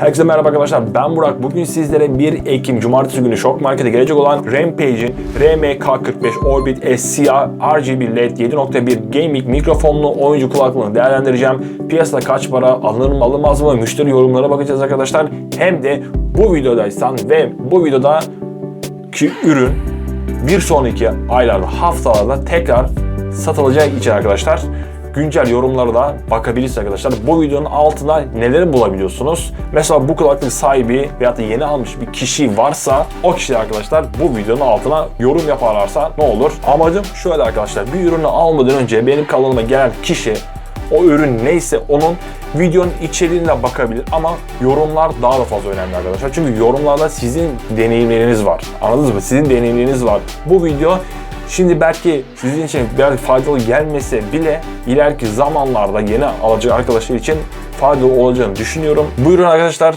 Herkese merhaba arkadaşlar ben Burak. Bugün sizlere 1 Ekim Cumartesi günü Şok Market'e gelecek olan Rampage'in RMK45 Orbit SCA RGB LED 7.1 gaming mikrofonlu oyuncu kulaklığını değerlendireceğim. Piyasada kaç para alınır mı alınmaz mı müşteri yorumlara bakacağız arkadaşlar. Hem de bu videodaysan ve bu videoda ki ürün bir sonraki aylarda haftalarda tekrar satılacak için arkadaşlar güncel yorumlara da bakabilirsiniz arkadaşlar. Bu videonun altına neleri bulabiliyorsunuz? Mesela bu kulaklık sahibi veyahut da yeni almış bir kişi varsa o kişi arkadaşlar bu videonun altına yorum yaparlarsa ne olur? Amacım şöyle arkadaşlar bir ürünü almadan önce benim kanalıma gelen kişi o ürün neyse onun videonun içeriğine bakabilir ama yorumlar daha da fazla önemli arkadaşlar. Çünkü yorumlarda sizin deneyimleriniz var. Anladınız mı? Sizin deneyimleriniz var. Bu video Şimdi belki sizin için biraz faydalı gelmese bile ileriki zamanlarda yeni alacak arkadaşlar için faydalı olacağını düşünüyorum. Bu ürün arkadaşlar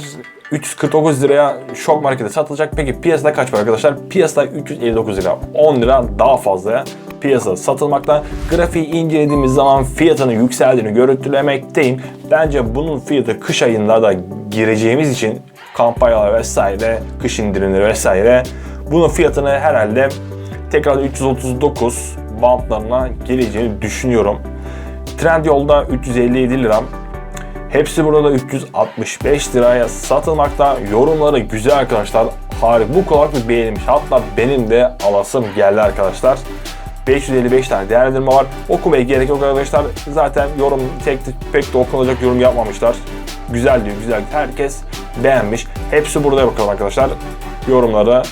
349 liraya şok markette satılacak. Peki piyasada kaç para arkadaşlar? Piyasada 359 lira. 10 lira daha fazlaya piyasada satılmakta. Grafiği incelediğimiz zaman fiyatının yükseldiğini görüntülemekteyim. Bence bunun fiyatı kış ayında da gireceğimiz için kampanyalar vesaire, kış indirimleri vesaire bunun fiyatını herhalde tekrar 339 bantlarına geleceğini düşünüyorum. Trendyol'da 357 lira. Hepsi burada 365 liraya satılmakta. Yorumları güzel arkadaşlar. Harika. Bu kulaklık beğenilmiş. Hatta benim de alasım geldi arkadaşlar. 555 tane değerlendirme var. Okumaya gerek yok arkadaşlar. Zaten yorum tek pek de okunacak yorum yapmamışlar. Güzel diyor, güzel. Herkes beğenmiş. Hepsi burada bakalım arkadaşlar. Yorumları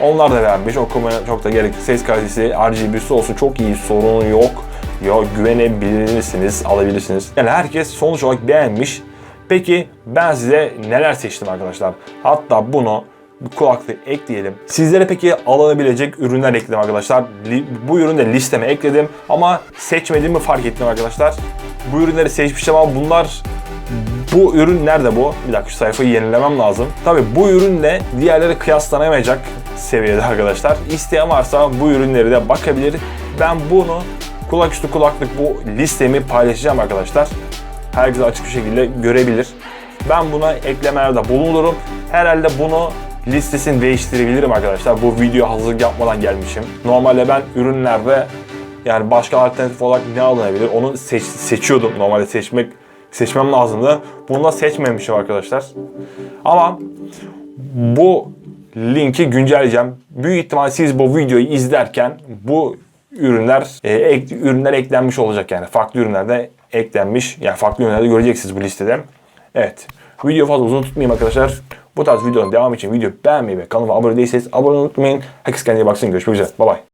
onlar da beğenmiş. Okumaya çok da gerek. Ses kalitesi, RGB'si olsun çok iyi. Sorun yok. Ya güvenebilirsiniz, alabilirsiniz. Yani herkes sonuç olarak beğenmiş. Peki ben size neler seçtim arkadaşlar? Hatta bunu bu kulaklığı ekleyelim. Sizlere peki alınabilecek ürünler ekledim arkadaşlar. Bu ürünü de listeme ekledim ama seçmediğimi fark ettim arkadaşlar. Bu ürünleri seçmiştim ama bunlar bu ürün nerede bu? Bir dakika şu sayfayı yenilemem lazım. Tabi bu ürünle diğerleri kıyaslanamayacak seviyede arkadaşlar. İsteyen varsa bu ürünleri de bakabilir. Ben bunu kulak üstü kulaklık bu listemi paylaşacağım arkadaşlar. Herkes açık bir şekilde görebilir. Ben buna eklemelerde bulunurum. Herhalde bunu listesini değiştirebilirim arkadaşlar. Bu video hazırlık yapmadan gelmişim. Normalde ben ürünlerde yani başka alternatif olarak ne alınabilir onu seç- seçiyordum. Normalde seçmek seçmem lazımdı. Bunu da seçmemişim arkadaşlar. Ama bu linki güncelleyeceğim. Büyük ihtimal siz bu videoyu izlerken bu ürünler e, ek, ürünler eklenmiş olacak yani. Farklı ürünlerde eklenmiş. Yani farklı ürünlerde göreceksiniz bu listede. Evet. Video fazla uzun tutmayayım arkadaşlar. Bu tarz videoların devamı için video beğenmeyi ve kanalıma abone değilseniz abone olmayı unutmayın. Herkes kendine baksın. Görüşmek üzere. Bay bay.